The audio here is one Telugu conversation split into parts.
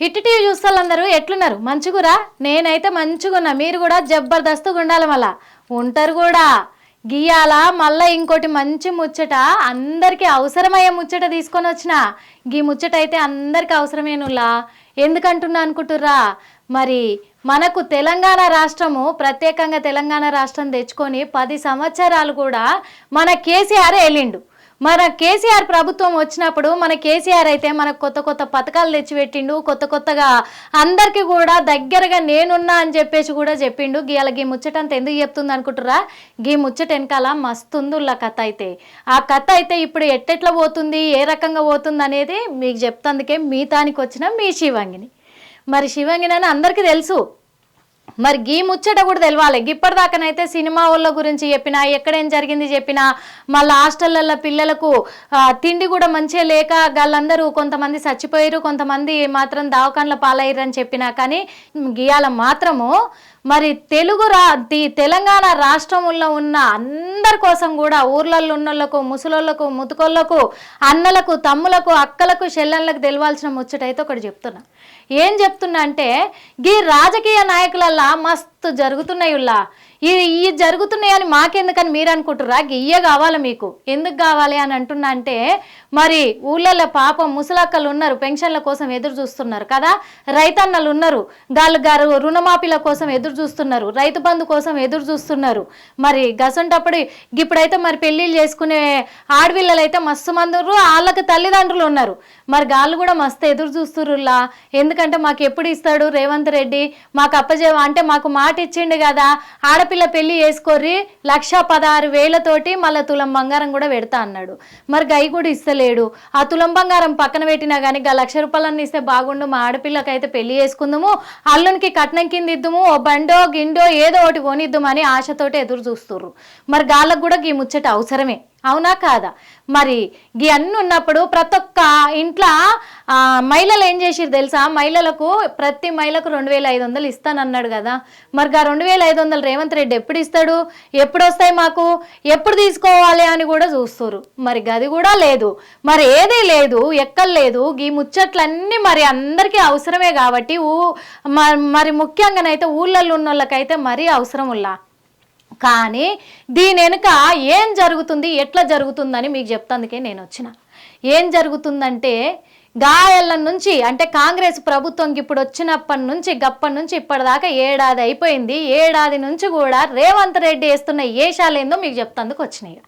హిట్ టీవీ చూస్తాళ్ళందరూ ఎట్లున్నారు? మంచిగురా? నేనైతే మంచిగున్నా. మీరు కూడా జబర్దస్తుగా ఉండాలి మళ్ళా ఉంటారు కూడా. గీయాల మళ్ళా ఇంకోటి మంచి ముచ్చట. అందరికీ అవసరమయ్యే ముచ్చట తీసుకొని వచ్చిన. గీ ముచ్చట అయితే అందరికీ అవసరమేనులా? ఎందుకంటున్నా అనుకుంటుర్రా? మరి మనకు తెలంగాణ రాష్ట్రము ప్రత్యేకంగా తెలంగాణ రాష్ట్రం తెచ్చుకొని పది సంవత్సరాలు కూడా మన కేసీఆర్ వెళ్ళిండు మన కేసీఆర్ ప్రభుత్వం వచ్చినప్పుడు మన కేసీఆర్ అయితే మనకు కొత్త కొత్త పథకాలు తెచ్చిపెట్టిండు కొత్త కొత్తగా అందరికీ కూడా దగ్గరగా నేనున్నా అని చెప్పేసి కూడా చెప్పిండు. గీయాల గీ ముచ్చట అంత ఎందుకు చెప్తుంది అనుకుంటురా గీ ముచ్చట వెనకాల మస్తుందుల్ల కథ అయితే. ఆ కథ అయితే ఇప్పుడు ఎట్టెట్లా పోతుంది ఏ రకంగా పోతుంది అనేది మీకు చెప్తందుకే మీ తానికి వచ్చిన మీ శివంగిని. మరి శివంగిని అని అందరికీ తెలుసు. మరి గీ ముచ్చట కూడా తెలవాలి. ఇప్పటిదాకానైతే సినిమా వాళ్ళ గురించి చెప్పినా ఎక్కడేం జరిగింది చెప్పినా మళ్ళీ హాస్టళ్ళల్లో పిల్లలకు తిండి కూడా మంచిగా లేక వాళ్ళందరూ కొంతమంది చచ్చిపోయారు కొంతమంది మాత్రం దవాఖాన్ల పాలయ్యారు అని చెప్పినా కానీ గీయాల మాత్రము మరి తెలుగు రా తెలంగాణ రాష్ట్రంలో ఉన్న అందరి కోసం కూడా ఊర్లలో ఉన్నోళ్ళకు ముసలోళ్ళకు ముతుకోళ్ళకు అన్నలకు తమ్ములకు అక్కలకు చెల్లెళ్ళకు తెలవాల్సిన ముచ్చటైతే ఒకటి చెప్తున్నా. ఏం చెప్తున్నా అంటే గీ రాజకీయ నాయకులల్లా మస్తు జరుగుతున్నాయి ఉల్లా. ఈ ఇవి జరుగుతున్నాయని మాకెందుకని మీరు అనుకుంటుర్రా? గియ్య కావాలి మీకు? ఎందుకు కావాలి అని అంటున్నా అంటే మరి ఊళ్ళల్లో పాపం ముసలక్కలు ఉన్నారు పెన్షన్ల కోసం ఎదురు చూస్తున్నారు కదా? రైతన్నలు ఉన్నారు గాళ్ళు గారు రుణమాఫీల కోసం ఎదురు చూస్తున్నారు రైతు బంధు కోసం ఎదురు చూస్తున్నారు. మరి గసంటప్పుడు ఇప్పుడైతే మరి పెళ్ళిళ్ళు చేసుకునే ఆడపిల్లలు అయితే మస్తు మంది వాళ్ళకి తల్లిదండ్రులు ఉన్నారు. మరి గాళ్ళు కూడా మస్తు ఎదురు చూస్తుర్రులా ఎందుకంటే మాకు ఎప్పుడు ఇస్తాడు రేవంత్ రెడ్డి? మాకు అప్పజే అంటే మాకు మాట ఇచ్చిండు కదా. ఆడపిల్ల పెళ్ళి చేసుకోర్రి లక్ష పదహారు వేలతోటి మళ్ళీ తులం బంగారం కూడా పెడతా అన్నాడు. మరి గై కూడా ఇస్తలేడు. ఆ తులం బంగారం పక్కన పెట్టినా కానీ గా లక్ష రూపాయలన్నీ ఇస్తే బాగుండు మా ఆడపిల్లకైతే పెళ్ళి చేసుకుందాము. అల్లునికి కట్నం కింద ఇద్దుము ఓ బండో గిండో ఏదో ఒకటి కొనిద్దామని ఆశతోటి ఎదురు చూస్తుర్రు. మరి గాళ్ళకు కూడా ఈ ముచ్చట అవసరమే. అవునా కాదా? మరి గీ అన్ని ఉన్నప్పుడు ప్రతి ఒక్క ఇంట్లో మహిళలు ఏం చేసిరు తెలుసా? మహిళలకు ప్రతి మహిళకు రెండు వేల ఐదు వందలు ఇస్తానన్నాడు కదా. మరి ఆ రెండు వేల ఐదు వందలు రేవంత్ రెడ్డి ఎప్పుడు ఇస్తాడు? ఎప్పుడు వస్తాయి మాకు? ఎప్పుడు తీసుకోవాలి అని కూడా చూస్తారు మరి గది కూడా లేదు. మరి ఏదీ లేదు ఎక్కడ లేదు. ఈ ముచ్చట్లన్నీ మరి అందరికీ అవసరమే కాబట్టి ఊ మరి ముఖ్యంగానైతే ఊళ్ళల్లో ఉన్న వాళ్ళకైతే మరీ అవసరం ఉల్లా కానీ దీని వెనుక ఏం జరుగుతుంది ఎట్లా జరుగుతుందని మీకు చెప్తందుకే నేను వచ్చిన. ఏం జరుగుతుందంటే గాయాల నుంచి అంటే కాంగ్రెస్ ప్రభుత్వం ఇప్పుడు వచ్చినప్పటి నుంచి గప్పటి నుంచి ఇప్పటిదాకా ఏడాది అయిపోయింది. ఏడాది నుంచి కూడా రేవంత్ రెడ్డి వేస్తున్న ఏషాలు ఏందో మీకు చెప్తాందుకు వచ్చినాయి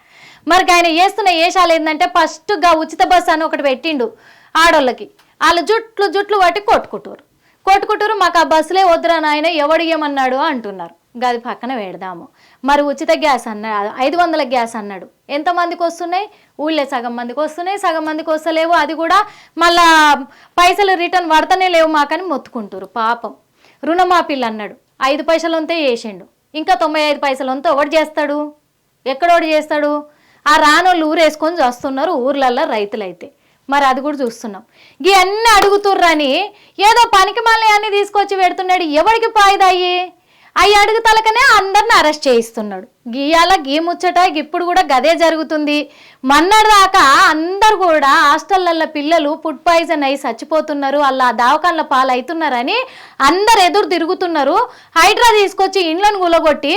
మరి ఆయన వేస్తున్న ఏషాలు ఏంటంటే ఫస్ట్గా ఉచిత బస్సు అని ఒకటి పెట్టిండు ఆడోళ్ళకి. వాళ్ళ జుట్లు జుట్లు పట్టి కొట్టుకుంటారు కొట్టుకుంటారు మాకు ఆ బస్సులే వద్దురా నాయన ఎవడు ఇయ్యమన్నాడు అంటున్నారు. గది పక్కన పెడదాము. మరి ఉచిత గ్యాస్ అన్నాడు. ఐదు వందల గ్యాస్ అన్నాడు. ఎంతమందికి వస్తున్నాయి? ఊళ్ళే సగం మందికి వస్తున్నాయి సగం మందికి వస్తలేవు. అది కూడా మళ్ళా పైసలు రిటర్న్ పడతనే లేవు మాకని మొత్తుకుంటారు పాపం. రుణమాఫీలు అన్నాడు. ఐదు పైసలు ఉంటే వేసిండు ఇంకా తొంభై ఐదు పైసలు ఉంటే ఒకటి చేస్తాడు? ఎక్కడోటి చేస్తాడు? ఆ రానోళ్ళు ఊరేసుకొని వస్తున్నారు ఊర్లల్లో రైతులైతే. మరి అది కూడా చూస్తున్నాం. ఇవన్నీ అడుగుతుర్రని ఏదో పనికి మళ్ళీ అన్ని తీసుకొచ్చి పెడుతున్నాడు. ఎవరికి పాయిదాయి అవి అడుగుతలకనే అందరిని అరెస్ట్ చేయిస్తున్నాడు. గీయాల గీ ముచ్చట ఇప్పుడు కూడా గదే జరుగుతుంది. మన్నటిదాకా అందరు కూడా హాస్టళ్ళలో పిల్లలు ఫుడ్ పాయిజన్ అయి చచ్చిపోతున్నారు. అలా దావకాళ్ళ పాలు అవుతున్నారని అందరు ఎదురు తిరుగుతున్నారు. హైడ్రా తీసుకొచ్చి ఇండ్లను గులగొట్టి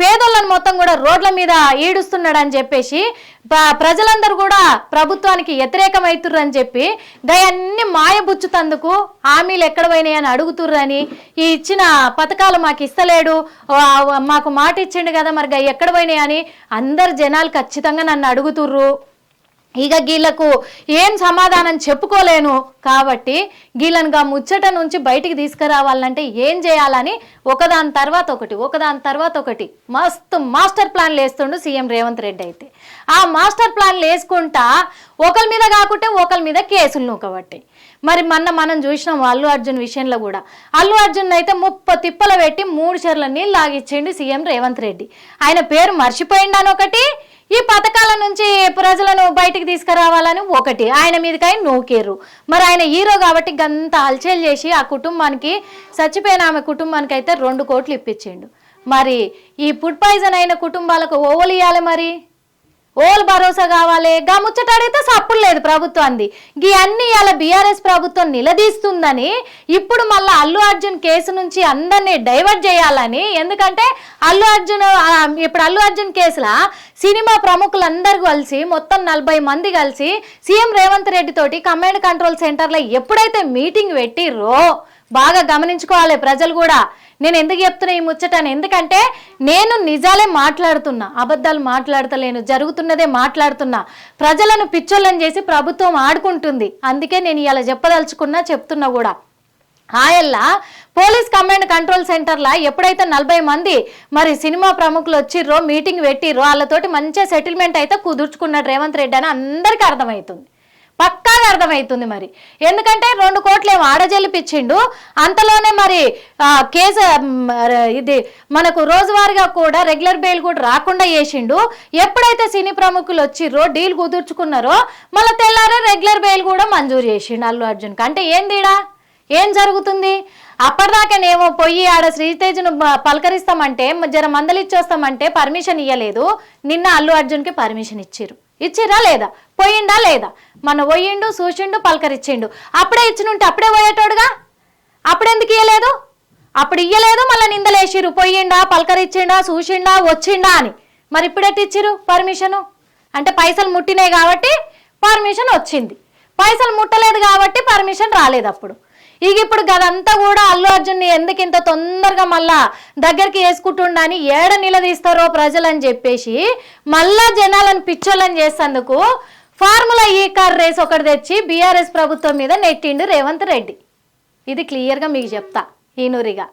పేదోళ్ళని మొత్తం కూడా రోడ్ల మీద ఈడుస్తున్నాడు అని చెప్పేసి ప్రజలందరూ కూడా ప్రభుత్వానికి వ్యతిరేకమవుతుర్రని చెప్పి దయన్ని మాయబుచ్చుతందుకు హామీలు ఎక్కడ పోయినాయని అడుగుతుర్రని ఈ ఇచ్చిన పథకాలు మాకు ఇస్తలేడు. మాకు మాట ఇచ్చిండు కదా మరి గయ్య ఎక్కడ పోయినాయని అందరు జనాలు ఖచ్చితంగా నన్ను అడుగుతుర్రు. ఇక గీళ్ళకు ఏం సమాధానం చెప్పుకోలేను. కాబట్టి గీళ్ళనుగా ముచ్చట నుంచి బయటికి తీసుకురావాలంటే ఏం చేయాలని ఒకదాని తర్వాత ఒకటి ఒకదాని తర్వాత ఒకటి మస్తు మాస్టర్ ప్లాన్లు వేస్తుండు సీఎం రేవంత్ రెడ్డి అయితే. ఆ మాస్టర్ ప్లాన్లు వేసుకుంటా ఒకరి మీద కాకుంటే ఒకరి మీద కేసులు నూకబట్టాయి. మరి మొన్న మనం చూసినాం అల్లు అర్జున్ విషయంలో కూడా. అల్లు అర్జున్ అయితే ముప్ప తిప్పలు పెట్టి మూడు చెర్ల నీళ్ళు లాగిచ్చిండు సీఎం రేవంత్ రెడ్డి. ఆయన పేరు మర్చిపోయిండని ఒకటి ఈ పథకాల నుంచి ప్రజలను బయటికి తీసుకురావాలని ఒకటి. ఆయన మీదకై నూకేరు. మరి ఆయన హీరో కాబట్టి గంత హల్చల్ చేసి ఆ కుటుంబానికి చచ్చిపోయిన ఆమె కుటుంబానికి అయితే రెండు కోట్లు ఇప్పించిండు. మరి ఈ ఫుడ్ పాయిజన్ అయిన కుటుంబాలకు ఓవలియాలి మరి? ఓల్ భరోసా కావాలి. గా ముచ్చటాడైతే సప్పుడు లేదు ప్రభుత్వాన్ని గీ అన్ని ఇలా బీఆర్ఎస్ ప్రభుత్వం నిలదీస్తుందని ఇప్పుడు మళ్ళీ అల్లు అర్జున్ కేసు నుంచి అందరినీ డైవర్ట్ చేయాలని. ఎందుకంటే అల్లు అర్జున్ ఇప్పుడు అల్లు అర్జున్ కేసులా సినిమా ప్రముఖులందరూ కలిసి మొత్తం నలభై మంది కలిసి సీఎం రేవంత్ రెడ్డి తోటి కమాండ్ కంట్రోల్ సెంటర్లో ఎప్పుడైతే మీటింగ్ పెట్టిర్రో బాగా గమనించుకోవాలి ప్రజలు కూడా. నేను ఎందుకు చెప్తున్నా ఈ ముచ్చటాను ఎందుకంటే నేను నిజాలే మాట్లాడుతున్నా అబద్ధాలు మాట్లాడతలేను జరుగుతున్నదే మాట్లాడుతున్నా. ప్రజలను పిచ్చోళ్ళని చేసి ప్రభుత్వం ఆడుకుంటుంది. అందుకే నేను ఇలా చెప్పదలుచుకున్నా చెప్తున్నా కూడా. ఆయల్లా పోలీస్ కమాండ్ కంట్రోల్ సెంటర్లా ఎప్పుడైతే నలభై మంది మరి సినిమా ప్రముఖులు వచ్చిర్రో మీటింగ్ పెట్టిర్రో వాళ్ళతోటి మంచిగా సెటిల్మెంట్ అయితే కుదుర్చుకున్నాడు రేవంత్ రెడ్డి అని అందరికీ అర్థమవుతుంది. పక్కాగా అర్థమవుతుంది మరి. ఎందుకంటే రెండు కోట్లు ఏమో ఆడజల్లిపిచ్చిండు అంతలోనే మరి కేసు ఇది మనకు రోజువారీగా కూడా రెగ్యులర్ బెయిల్ కూడా రాకుండా చేసిండు. ఎప్పుడైతే సినీ ప్రముఖులు వచ్చిర్రో డీల్ కుదుర్చుకున్నారో మళ్ళీ తెల్లారే రెగ్యులర్ బెయిల్ కూడా మంజూరు చేసిండు అల్లు అర్జున్కి అంటే ఏందిడా ఏం జరుగుతుంది? అప్పటిదాకానేమో పోయి ఆడ శ్రీతేజ్ను పలకరిస్తామంటే జర మందలిచ్చేస్తామంటే పర్మిషన్ ఇవ్వలేదు నిన్న అల్లు అర్జున్కి పర్మిషన్ ఇచ్చారు ఇచ్చిరా లేదా? పోయిండా లేదా? మన పోయిండు చూసిండు పలకరిచ్చిండు. అప్పుడే ఇచ్చినుంటే అప్పుడే పోయేటోడుగా? అప్పుడెందుకు ఇయ్యలేదు? అప్పుడు ఇయ్యలేదు మళ్ళీ నిందలేసిరు పోయిండా పలకరిచ్చిండా చూసిండా వచ్చిండా అని. మరి ఇప్పుడెట్టు ఇచ్చిర్రు పర్మిషను? అంటే పైసలు ముట్టినాయి కాబట్టి పర్మిషన్ వచ్చింది. పైసలు ముట్టలేదు కాబట్టి పర్మిషన్ రాలేదు అప్పుడు. ఇక ఇప్పుడు గదంతా కూడా అల్లు అర్జున్ని ఎందుకు ఇంత తొందరగా మళ్ళా దగ్గరికి వేసుకుంటుండని ఏడ నిలదీస్తారో ప్రజలని చెప్పేసి మళ్ళా జనాలను పిచ్చోళ్ళని చేసేందుకు ఫార్ములా ఈ కార్ రేస్ ఒకటి తెచ్చి బీఆర్ఎస్ ప్రభుత్వం మీద నెట్టిండు రేవంత్ రెడ్డి. ఇది క్లియర్గా మీకు చెప్తా ఈనూరిగా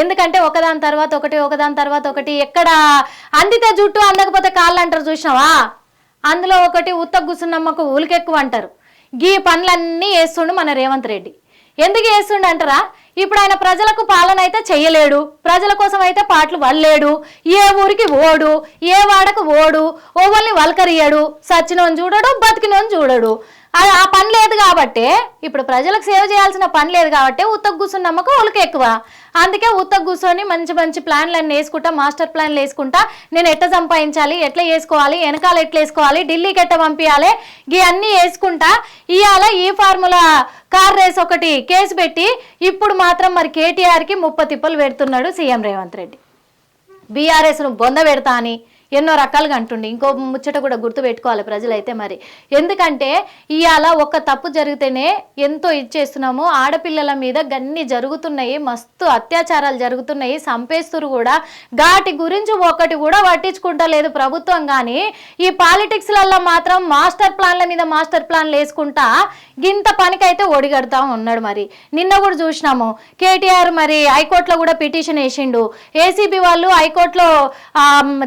ఎందుకంటే ఒకదాని తర్వాత ఒకటి ఒకదాని తర్వాత ఒకటి ఎక్కడ అందితే జుట్టు అందకపోతే కాళ్ళు అంటారు చూసినావా? అందులో ఒకటి ఉత్త గుసున్నమ్మకు ఊలికెక్కువ అంటారు. గీ పనులన్నీ వేస్తుండు మన రేవంత్ రెడ్డి. ఎందుకు వేస్తుండు అంటారా ఇప్పుడు ఆయన ప్రజలకు పాలన అయితే చెయ్యలేడు. ప్రజల కోసం అయితే పాటలు వల్లేడు. ఏ ఊరికి ఓడు ఏ వాడకు ఓడు. ఓవల్ని వలకరియడు సచ్చినోని చూడడు బతికినోని చూడడు. అది ఆ పని లేదు కాబట్టే ఇప్పుడు ప్రజలకు సేవ చేయాల్సిన పని లేదు కాబట్టి ఉత్తకు కూర్చుని నమ్మకం వాళ్ళకి ఎక్కువ. అందుకే ఉత్తకు కూర్చొని మంచి మంచి ప్లాన్లు వేసుకుంటా మాస్టర్ ప్లాన్లు వేసుకుంటా నేను ఎట్లా సంపాదించాలి ఎట్లా వేసుకోవాలి వెనకాల ఎట్లా వేసుకోవాలి ఢిల్లీకి ఎట్లా పంపించాలి ఇవన్నీ వేసుకుంటా ఇవాళ ఈ ఫార్ములా కార్ రేస్ ఒకటి కేసు పెట్టి ఇప్పుడు మాత్రం మరి కేటీఆర్కి ముప్ప తిప్పలు పెడుతున్నాడు సీఎం రేవంత్ రెడ్డి. బీఆర్ఎస్ను బొంద పెడతా అని ఎన్నో రకాలుగా అంటుండే. ఇంకో ముచ్చట కూడా గుర్తు పెట్టుకోవాలి ప్రజలైతే మరి. ఎందుకంటే ఇవాళ ఒక తప్పు జరిగితేనే ఎంతో ఇచ్చేస్తున్నాము ఆడపిల్లల మీద గన్ని జరుగుతున్నాయి మస్తు అత్యాచారాలు జరుగుతున్నాయి సంపేస్తురు కూడా. గాటి గురించి ఒకటి కూడా పట్టించుకుంటలేదు ప్రభుత్వం కానీ ఈ పాలిటిక్స్లలో మాత్రం మాస్టర్ ప్లాన్ల మీద మాస్టర్ ప్లాన్లు వేసుకుంటా గింత పనికైతే ఒడిగడతా ఉన్నాడు మరి. నిన్న కూడా చూసినాము. కేటీఆర్ మరి హైకోర్టులో కూడా పిటిషన్ వేసిండు. ఏసీబీ వాళ్ళు హైకోర్టులో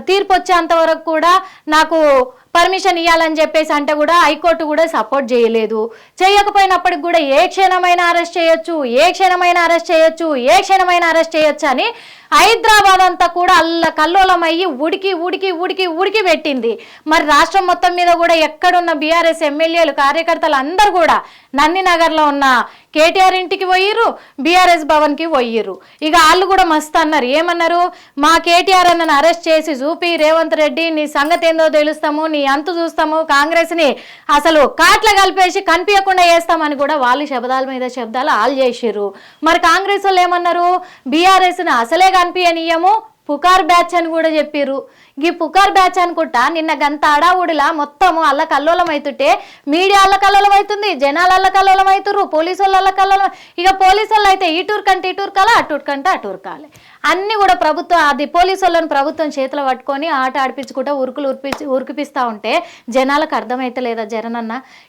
తీర్పు వచ్చే వచ్చేంత వరకు కూడా నాకు పర్మిషన్ ఇవ్వాలని చెప్పేసి అంటే కూడా హైకోర్టు కూడా సపోర్ట్ చేయలేదు. చేయకపోయినప్పటికి కూడా ఏ క్షణమైనా అరెస్ట్ చేయొచ్చు ఏ క్షణమైనా అరెస్ట్ చేయొచ్చు ఏ క్షణమైనా అరెస్ట్ చేయొచ్చు అని హైదరాబాద్ అంతా కూడా అల్ల కల్లోలం అయ్యి ఉడికి ఉడికి ఉడికి ఉడికి పెట్టింది. మరి రాష్ట్రం మొత్తం మీద కూడా ఎక్కడున్న బీఆర్ఎస్ ఎమ్మెల్యేలు కార్యకర్తలు అందరూ కూడా నందినగర్లో ఉన్న కేటీఆర్ ఇంటికి పోయిర్రు బీఆర్ఎస్ భవన్కి పోయిర్రు. ఇక వాళ్ళు కూడా మస్తు అన్నారు. ఏమన్నారు? మా కేటీఆర్ అన్నను అరెస్ట్ చేసి చూపి రేవంత్ రెడ్డి నీ సంగతి ఏందో తెలుస్తాము నీ అంతు చూస్తాము కాంగ్రెస్ని అసలు కాట్ల కలిపేసి కనిపించకుండా వేస్తామని కూడా వాళ్ళు శబ్దాల మీద శబ్దాలు ఆల్ చేసిర్రు. మరి కాంగ్రెస్ వాళ్ళు ఏమన్నారు? బీఆర్ఎస్ని అసలే కనిపించనీయము. పుకార్ బ్యాచ్ అని కూడా చెప్పిర్రు. ఈ పుకార్ బ్యాచ్ అనుకుంటా నిన్న గంత అడావుడిలా మొత్తము అల్ల కల్లోలం అవుతుంటే మీడియా అల్ల కల్లోలం అవుతుంది జనాలు అల్ల కల్లోలం అవుతుర్రు పోలీసు వాళ్ళు అల్ల కల్లోలం ఇక పోలీసు వాళ్ళు అయితే ఈ టూర్ కంటే ఈ టూర్ కాలే ఆ కంటే ఆ కాలే అన్నీ కూడా ప్రభుత్వం అది పోలీసు వాళ్ళని ప్రభుత్వం చేతిలో పట్టుకొని ఆట ఆడిపించుకుంటా ఉరుకులు ఉరిపించి ఉరికిపిస్తూ ఉంటే జనాలకు అర్థమైతే లేదా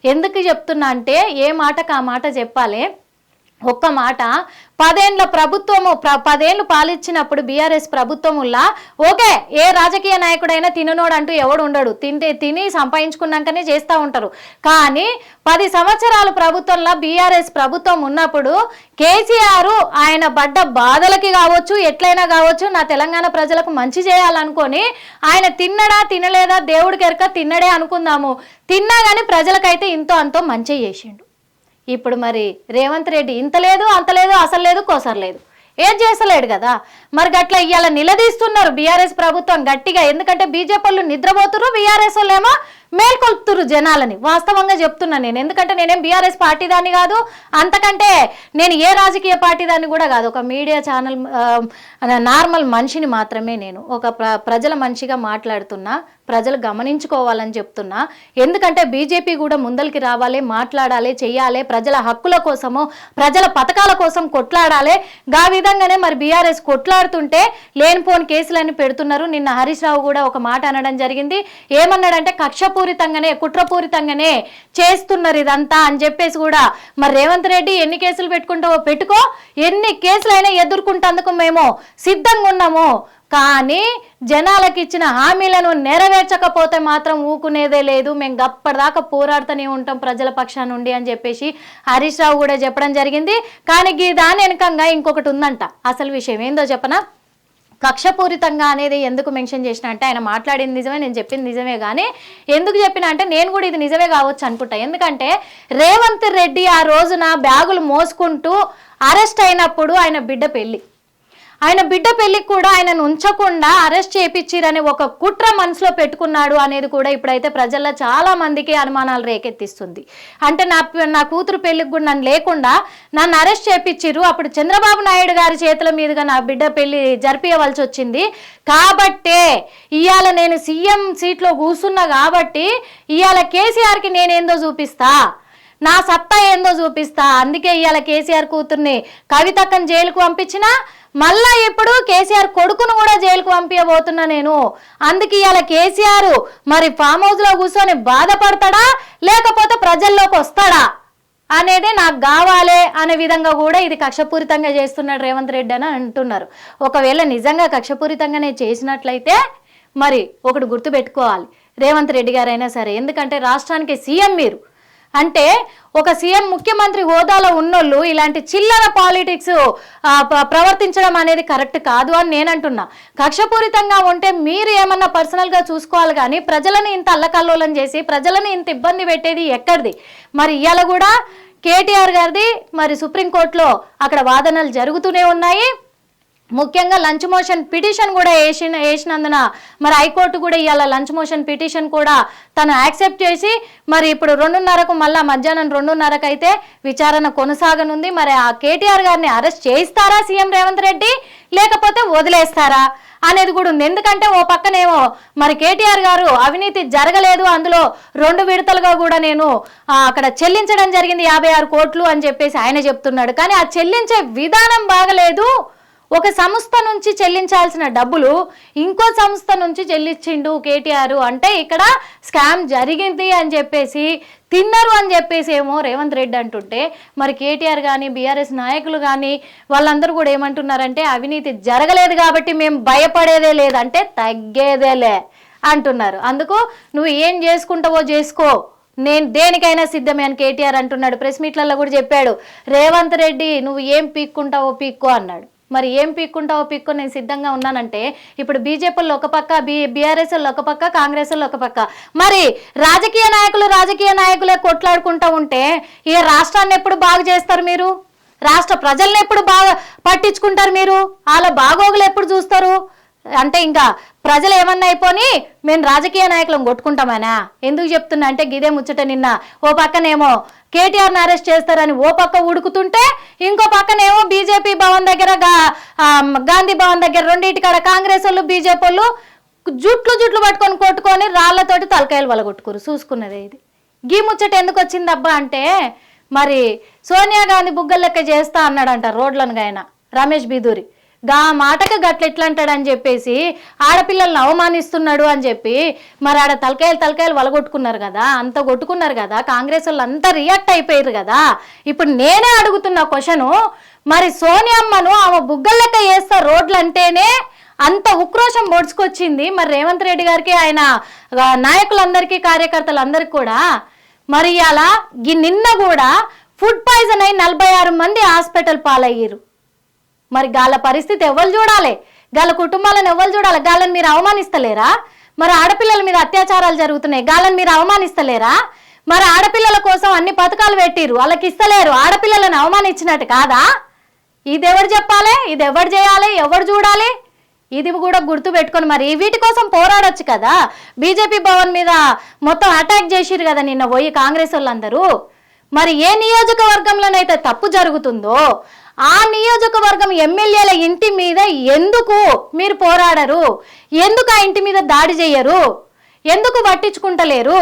ఎందుకు చెప్తున్నా అంటే ఏ మాటకు ఆ మాట చెప్పాలి? ఒక్క మాట పదేండ్ల ప్రభుత్వము ప్ర- పదేండ్లు పాలిచ్చినప్పుడు బీఆర్ఎస్ ప్రభుత్వముల్లా ఓకే ఏ రాజకీయ నాయకుడైనా తిననోడు అంటూ ఎవడు ఉండడు. తింటే తిని సంపాదించుకున్నాకనే చేస్తూ ఉంటారు. కానీ పది సంవత్సరాలు ప్రభుత్వంలో బీఆర్ఎస్ ప్రభుత్వం ఉన్నప్పుడు కేసీఆర్ ఆయన పడ్డ బాధలకి కావచ్చు ఎట్లయినా కావచ్చు నా తెలంగాణ ప్రజలకు మంచి చేయాలనుకొని ఆయన తిన్నడా తినలేదా దేవుడికి ఎరక తిన్నడే అనుకుందాము. తిన్నా కానీ ప్రజలకైతే ఇంతో అంతో మంచి చేసిండు. ఇప్పుడు మరి రేవంత్ రెడ్డి ఇంత లేదు అంత లేదు అసలు లేదు కోసరు లేదు. ఏం చేస్తలేడు కదా? మరి గట్లా ఇవాళ నిలదీస్తున్నారు బీఆర్ఎస్ ప్రభుత్వం గట్టిగా. ఎందుకంటే బీజేపీ వాళ్ళు నిద్రపోతున్నారు బీఆర్ఎస్ వాళ్ళేమో మేల్కొల్పుతురు జనాలని. వాస్తవంగా చెప్తున్నా నేను. ఎందుకంటే నేనేం బీఆర్ఎస్ పార్టీ దాన్ని కాదు. అంతకంటే నేను ఏ రాజకీయ పార్టీ దాన్ని కూడా కాదు. ఒక మీడియా ఛానల్ నార్మల్ మనిషిని మాత్రమే నేను. ఒక ప్ర- ప్రజల మనిషిగా మాట్లాడుతున్నా ప్రజలు గమనించుకోవాలని చెప్తున్నా. ఎందుకంటే బీజేపీ కూడా ముందరికి రావాలి మాట్లాడాలి చేయాలి ప్రజల హక్కుల కోసము ప్రజల పథకాల కోసం కొట్లాడాలి. గా విధంగానే మరి బీఆర్ఎస్ కొట్లాడుతుంటే లేనిపోని కేసులన్నీ పెడుతున్నారు. నిన్న హరీష్ రావు కూడా ఒక మాట అనడం జరిగింది. ఏమన్నాడంటే కక్షపూరితంగానే కుట్రపూరితంగానే చేస్తున్నారు ఇదంతా అని చెప్పేసి కూడా మరి రేవంత్ రెడ్డి ఎన్ని కేసులు పెట్టుకుంటావో పెట్టుకో ఎన్ని కేసులైనా ఎదుర్కొంటందుకు మేము సిద్ధంగా ఉన్నాము. కానీ జనాలకు ఇచ్చిన హామీలను నెరవేర్చకపోతే మాత్రం ఊకునేదే లేదు. మేము గప్పటిదాకా పోరాడుతూనే ఉంటాం ప్రజల పక్షా నుండి అని చెప్పేసి హరీష్ రావు కూడా చెప్పడం జరిగింది. కానీ ఈ దాని వెనకంగా ఇంకొకటి ఉందంట. అసలు విషయం ఏందో చెప్పనా? కక్షపూరితంగా అనేది ఎందుకు మెన్షన్ చేసిన అంటే ఆయన మాట్లాడింది నిజమే నేను చెప్పింది నిజమే కానీ ఎందుకు చెప్పిన అంటే నేను కూడా ఇది నిజమే కావచ్చు అనుకుంటా. ఎందుకంటే రేవంత్ రెడ్డి ఆ రోజున బ్యాగులు మోసుకుంటూ అరెస్ట్ అయినప్పుడు ఆయన బిడ్డ పెళ్ళి ఆయన బిడ్డ పెళ్ళికి కూడా ఆయనను ఉంచకుండా అరెస్ట్ చేపించిరని ఒక కుట్ర మనసులో పెట్టుకున్నాడు అనేది కూడా ఇప్పుడైతే ప్రజల్లో చాలా మందికి అనుమానాలు రేకెత్తిస్తుంది. అంటే నా నా కూతురు పెళ్ళికి కూడా నన్ను లేకుండా నన్ను అరెస్ట్ చేపించిరు అప్పుడు చంద్రబాబు నాయుడు గారి చేతుల మీదుగా నా బిడ్డ పెళ్ళి జరిపించవలసి వచ్చింది. కాబట్టే ఇవాళ నేను సీఎం సీట్లో కూర్చున్నా కాబట్టి ఇవాళ కేసీఆర్కి నేనేందో చూపిస్తా? నా సత్తా ఏందో చూపిస్తా? అందుకే ఇవాళ కేసీఆర్ కూతుర్ని కవితక్కని జైలుకు పంపించినా మళ్ళా ఇప్పుడు కేసీఆర్ కొడుకును కూడా జైలుకు పంపించబోతున్నా నేను. అందుకే ఇలా కేసీఆర్ మరి ఫామ్ హౌస్లో కూర్చొని బాధపడతాడా? లేకపోతే ప్రజల్లోకి వస్తాడా? అనేది నాకు కావాలి అనే విధంగా కూడా ఇది కక్షపూరితంగా చేస్తున్నాడు రేవంత్ రెడ్డి అని అంటున్నారు. ఒకవేళ నిజంగా కక్షపూరితంగానే చేసినట్లయితే మరి ఒకటి గుర్తుపెట్టుకోవాలి. రేవంత్ రెడ్డి గారైనా సరే ఎందుకంటే రాష్ట్రానికి సీఎం మీరు. అంటే ఒక సీఎం ముఖ్యమంత్రి హోదాలో ఉన్నోళ్ళు ఇలాంటి చిల్లర పాలిటిక్స్ ప్రవర్తించడం అనేది కరెక్ట్ కాదు అని నేను అంటున్నా కక్షపూరితంగా ఉంటే మీరు ఏమన్నా పర్సనల్గా చూసుకోవాలి కానీ ప్రజలని ఇంత అల్లకల్లోలం చేసి ప్రజలని ఇంత ఇబ్బంది పెట్టేది ఎక్కడిది? మరి ఇవాళ కూడా కేటీఆర్ గారిది మరి సుప్రీంకోర్టులో అక్కడ వాదనలు జరుగుతూనే ఉన్నాయి. ముఖ్యంగా లంచ్ మోషన్ పిటిషన్ కూడా వేసిన వేసినందున మరి హైకోర్టు కూడా ఇవాళ లంచ్ మోషన్ పిటిషన్ కూడా తను యాక్సెప్ట్ చేసి మరి ఇప్పుడు రెండున్నరకు మళ్ళా మధ్యాహ్నం రెండున్నరకు అయితే విచారణ కొనసాగనుంది. మరి ఆ కేటీఆర్ గారిని అరెస్ట్ చేయిస్తారా సీఎం రేవంత్ రెడ్డి? లేకపోతే వదిలేస్తారా? అనేది కూడా ఉంది. ఎందుకంటే ఓ పక్కనేమో మరి కేటీఆర్ గారు అవినీతి జరగలేదు. అందులో రెండు విడతలుగా కూడా నేను అక్కడ చెల్లించడం జరిగింది యాభై ఆరు కోట్లు అని చెప్పేసి ఆయన చెప్తున్నాడు. కానీ ఆ చెల్లించే విధానం బాగలేదు. ఒక సంస్థ నుంచి చెల్లించాల్సిన డబ్బులు ఇంకో సంస్థ నుంచి చెల్లించిండు కేటీఆర్ అంటే ఇక్కడ స్కామ్ జరిగింది అని చెప్పేసి తిన్నారు అని చెప్పేసి ఏమో రేవంత్ రెడ్డి అంటుంటే మరి కేటీఆర్ కానీ బీఆర్ఎస్ నాయకులు కానీ వాళ్ళందరూ కూడా ఏమంటున్నారంటే అవినీతి జరగలేదు కాబట్టి మేము భయపడేదే లేదంటే తగ్గేదేలే అంటున్నారు. అందుకు నువ్వు ఏం చేసుకుంటావో చేసుకో. నేను దేనికైనా సిద్ధమే అని కేటీఆర్ అంటున్నాడు. ప్రెస్ మీట్లలో కూడా చెప్పాడు రేవంత్ రెడ్డి నువ్వు ఏం పీక్కుంటావో పీక్కో అన్నాడు. మరి ఏం పీక్కుంటావో పీక్కు నేను సిద్ధంగా ఉన్నానంటే ఇప్పుడు బీజేపీలో ఒక పక్క బీ బీఆర్ఎస్ ఒక పక్క కాంగ్రెస్ ఒక పక్క. మరి రాజకీయ నాయకులు రాజకీయ నాయకులే కొట్లాడుకుంటూ ఉంటే ఈ రాష్ట్రాన్ని ఎప్పుడు బాగు చేస్తారు మీరు? రాష్ట్ర ప్రజల్ని ఎప్పుడు బాగా పట్టించుకుంటారు మీరు? వాళ్ళ బాగోగులు ఎప్పుడు చూస్తారు? అంటే ఇంకా ప్రజలు ఏమన్నా అయిపోని మేము రాజకీయ నాయకులను కొట్టుకుంటామనా? ఎందుకు చెప్తున్నా? అంటే గిదే ముచ్చట నిన్న. ఓ పక్కనేమో కేటీఆర్ని అరెస్ట్ చేస్తారని ఓ పక్క ఉడుకుతుంటే ఇంకో పక్కనేమో బీజేపీ భవన్ దగ్గర గాంధీ భవన్ దగ్గర రెండింటి కాడ కాంగ్రెస్ వాళ్ళు బీజేపీ వాళ్ళు జుట్లు జుట్లు పట్టుకొని కొట్టుకొని రాళ్ళతోటి తలకాయలు వలగొట్టుకోరు చూసుకున్నదే ఇది. గీ ముచ్చట ఎందుకు వచ్చిందబ్బా అంటే మరి సోనియా గాంధీ బుగ్గలెక్క చేస్తా అన్నాడంట రోడ్లను ఆయన రమేష్ బీదూరి. గా మాటకు గట్ల ఎట్లా అంటాడని చెప్పేసి ఆడపిల్లల్ని అవమానిస్తున్నాడు అని చెప్పి మరి ఆడ తలకాయలు తలకాయలు వలగొట్టుకున్నారు కదా అంత కొట్టుకున్నారు కదా కాంగ్రెస్ వాళ్ళు అంతా రియాక్ట్ అయిపోయారు కదా. ఇప్పుడు నేనే అడుగుతున్న క్వశ్చను మరి సోనియమ్మను ఆమె బుగ్గల వేస్తా రోడ్లు అంటేనే అంత ఉక్రోషం పొడుచుకొచ్చింది మరి రేవంత్ రెడ్డి గారికి ఆయన నాయకులందరికీ కార్యకర్తలందరికీ కూడా. మరి అలా నిన్న కూడా ఫుడ్ పాయిజన్ అయి నలభై ఆరు మంది హాస్పిటల్ పాలయ్యారు మరి గాళ్ళ పరిస్థితి ఎవరు చూడాలి? గాళ్ళ కుటుంబాలను ఎవరు చూడాలి? గాళ్ళని మీరు అవమానిస్తలేరా? మరి ఆడపిల్లల మీద అత్యాచారాలు జరుగుతున్నాయి. గాళ్ళని మీరు అవమానిస్తలేరా? మరి ఆడపిల్లల కోసం అన్ని పథకాలు పెట్టిరు వాళ్ళకి ఇస్తలేరు. ఆడపిల్లలను అవమానించినట్టు కాదా? ఇది ఎవరు చెప్పాలి? ఇది ఎవరు చేయాలి? ఎవరు చూడాలి? ఇది కూడా గుర్తు పెట్టుకొని మరి వీటి కోసం పోరాడొచ్చు కదా. బీజేపీ భవన్ మీద మొత్తం అటాక్ చేసిరు కదా నిన్న పోయి కాంగ్రెస్ వాళ్ళందరూ. మరి ఏ నియోజకవర్గంలోనైతే తప్పు జరుగుతుందో ఆ నియోజకవర్గం ఎమ్మెల్యేల ఇంటి మీద ఎందుకు మీరు పోరాడరు? ఎందుకు ఆ ఇంటి మీద దాడి చేయరు? ఎందుకు పట్టించుకుంటలేరు?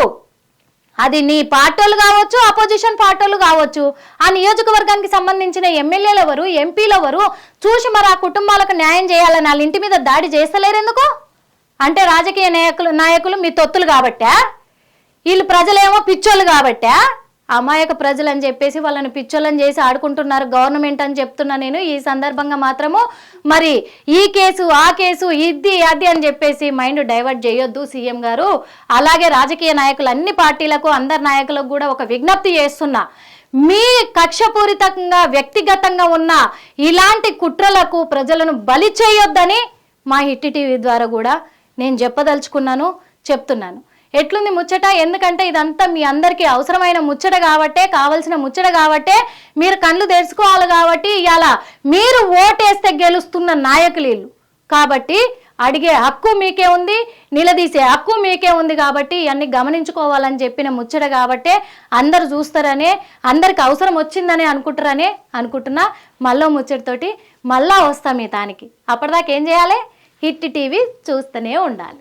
అది నీ పార్టీలు కావచ్చు అపోజిషన్ పార్టీలు కావచ్చు. ఆ నియోజకవర్గానికి సంబంధించిన ఎమ్మెల్యేలు ఎవరు ఎంపీలు ఎవరు చూసి మరి ఆ కుటుంబాలకు న్యాయం చేయాలని వాళ్ళ ఇంటి మీద దాడి చేస్తలేరు ఎందుకు? అంటే రాజకీయ నాయకులు నాయకులు మీ తొత్తులు కాబట్టా? వీళ్ళు ప్రజలేమో పిచ్చోళ్ళు కాబట్టా? అమాయక ప్రజలు అని చెప్పేసి వాళ్ళని పిచ్చోళ్ళని చేసి ఆడుకుంటున్నారు. గవర్నమెంట్ అని చెప్తున్నా నేను. ఈ సందర్భంగా మాత్రము మరి ఈ కేసు ఆ కేసు ఇది అది అని చెప్పేసి మైండ్ డైవర్ట్ చేయొద్దు సీఎం గారు. అలాగే రాజకీయ నాయకులు అన్ని పార్టీలకు అందరి నాయకులకు కూడా ఒక విజ్ఞప్తి చేస్తున్నా. మీ కక్షపూరితంగా వ్యక్తిగతంగా ఉన్న ఇలాంటి కుట్రలకు ప్రజలను బలి చేయొద్దని మా హిట్ టీవీ ద్వారా కూడా నేను చెప్పదలుచుకున్నాను చెప్తున్నాను. ఎట్లుంది ముచ్చట? ఎందుకంటే ఇదంతా మీ అందరికీ అవసరమైన ముచ్చట కాబట్టే కావలసిన ముచ్చట కాబట్టే మీరు కళ్ళు తెరుచుకోవాలి కాబట్టి ఇవాళ మీరు ఓటేస్తే గెలుస్తున్న నాయకులు వీళ్ళు. కాబట్టి అడిగే హక్కు మీకే ఉంది నిలదీసే హక్కు మీకే ఉంది కాబట్టి ఇవన్నీ గమనించుకోవాలని చెప్పిన ముచ్చట కాబట్టే అందరు చూస్తారనే అందరికి అవసరం వచ్చిందని అనుకుంటారనే అనుకుంటున్నా. మళ్ళీ ముచ్చటతోటి మళ్ళా వస్తాం మీ తానికి. అప్పటిదాకా ఏం చేయాలి? హిట్ టీవీ చూస్తూనే ఉండాలి.